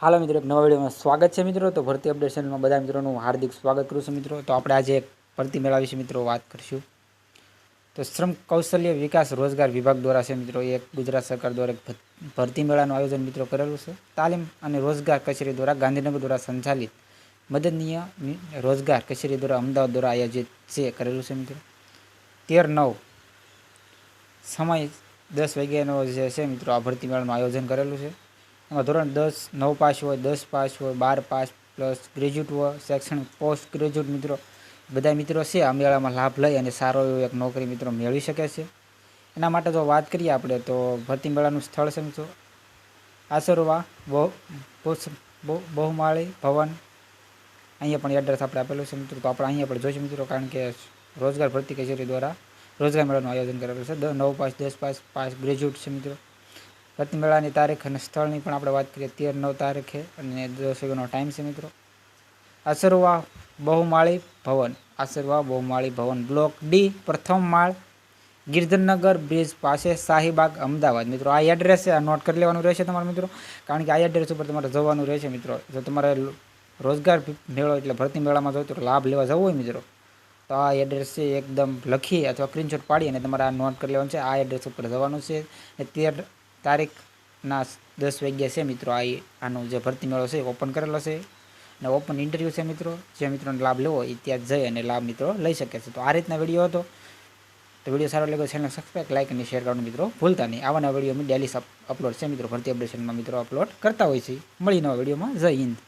હાલો મિત્રો, એક નવા વિડીયોમાં સ્વાગત છે મિત્રો. તો ભરતી અપડેટ ચેનલમાં બધા મિત્રોનું હાર્દિક સ્વાગત કરું છું મિત્રો. તો આપણે આજે ભરતી મેળા વિશે મિત્રો, વાત કરીશું. તો શ્રમ કૌશલ્ય વિકાસ રોજગાર વિભાગ દ્વારા છે મિત્રો, એક ગુજરાત સરકાર દ્વારા ભરતી મેળાનું આયોજન મિત્રો કરેલું છે. તાલીમ અને રોજગાર કચેરી દ્વારા ગાંધીનગર દ્વારા સંચાલિત મદદનીય રોજગાર કચેરી દ્વારા અમદાવાદ દ્વારા આયોજિત છે, કરેલું છે મિત્રો. તેર નવ સમય દસ વાગ્યાનો જે છે મિત્રો, આ ભરતી મેળાનું આયોજન કરેલું છે. ધોરણ દસ, નવ પાસ હોય, દસ પાસ હોય, બાર પાસ પ્લસ ગ્રેજ્યુએટ હોય, શૈક્ષણિક, પોસ્ટ ગ્રેજ્યુએટ મિત્રો. બધા મિત્રો છે, આ મેળામાં લાભ લઈ અને સારો એવો એક નોકરી મિત્રો મેળવી શકે છે. એના માટે જો વાત કરીએ આપણે, તો ભરતી મેળાનું સ્થળ સમજો આસરવા, બહુ, બહુ- બહુ- બહુમાળી ભવન. અહીંયા પણ એડ્રેસ આપણે આપેલું છે મિત્રો, તો આપણે અહીંયા પણ જોઈશું મિત્રો, કારણ કે રોજગાર ભરતી કચેરી દ્વારા રોજગાર મેળાનું આયોજન કરેલું છે. નવ પાસ, દસ પાસ પાસ ગ્રેજ્યુએટ છે મિત્રો. ભરતી મેળાની તારીખ અને સ્થળની પણ આપણે વાત કરીએ. તેર નવ તારીખે અને દસ ટાઈમ છે મિત્રો. આસરવા બહુમાળી ભવન. આસરવા બહુમાળી ભવન. બ્લોક ડી પ્રથમ માળ, ગિરધરનગર બ્રિજ પાસે શાહીબાગ, અમદાવાદ. મિત્રો, આ એડ્રેસ છે. આ નોટ કરી લેવાનું રહેશે તમારા, મિત્રો. કારણ કે આ એડ્રેસ ઉપર તમારે જવાનું રહેશે, મિત્રો. જો તમારે રોજગાર મેળો એટલે ભરતી મેળામાં જવું તો લાભ લેવા જવું હોય, મિત્રો. તો આ એડ્રેસ છે એકદમ લખી અથવા સ્ક્રીનશોટ પાડી અને તમારે આ નોટ કરી લેવાનું છે. આ એડ્રેસ ઉપર જવાનું છે. અને તેર તારીખના દસ વાગ્યા છે મિત્રો. આ આનો જે ભરતી મેળો છે ઓપન કરેલો છે. અને ઓપન ઇન્ટરવ્યૂ છે મિત્રો. જે મિત્રોને લાભ લેવો એ ત્યાં જઈ અને લાભ મિત્રો લઈ શકે છે. તો આ રીતના વીડિયો હતો. તો વીડિયો સારો લાગ્યો ચેનલ સબસ્ક્રાઈબ લાઈક અને શેર કરવાનું મિત્રો ભૂલતા નહીં. આવાના વીડિયો ડેલી અપલોડ છે મિત્રો. ભરતી અપડેશનમાં મિત્રો અપલોડ કરતા હોય છે. મળી નવા વિડીયોમાં જય હિન્દ.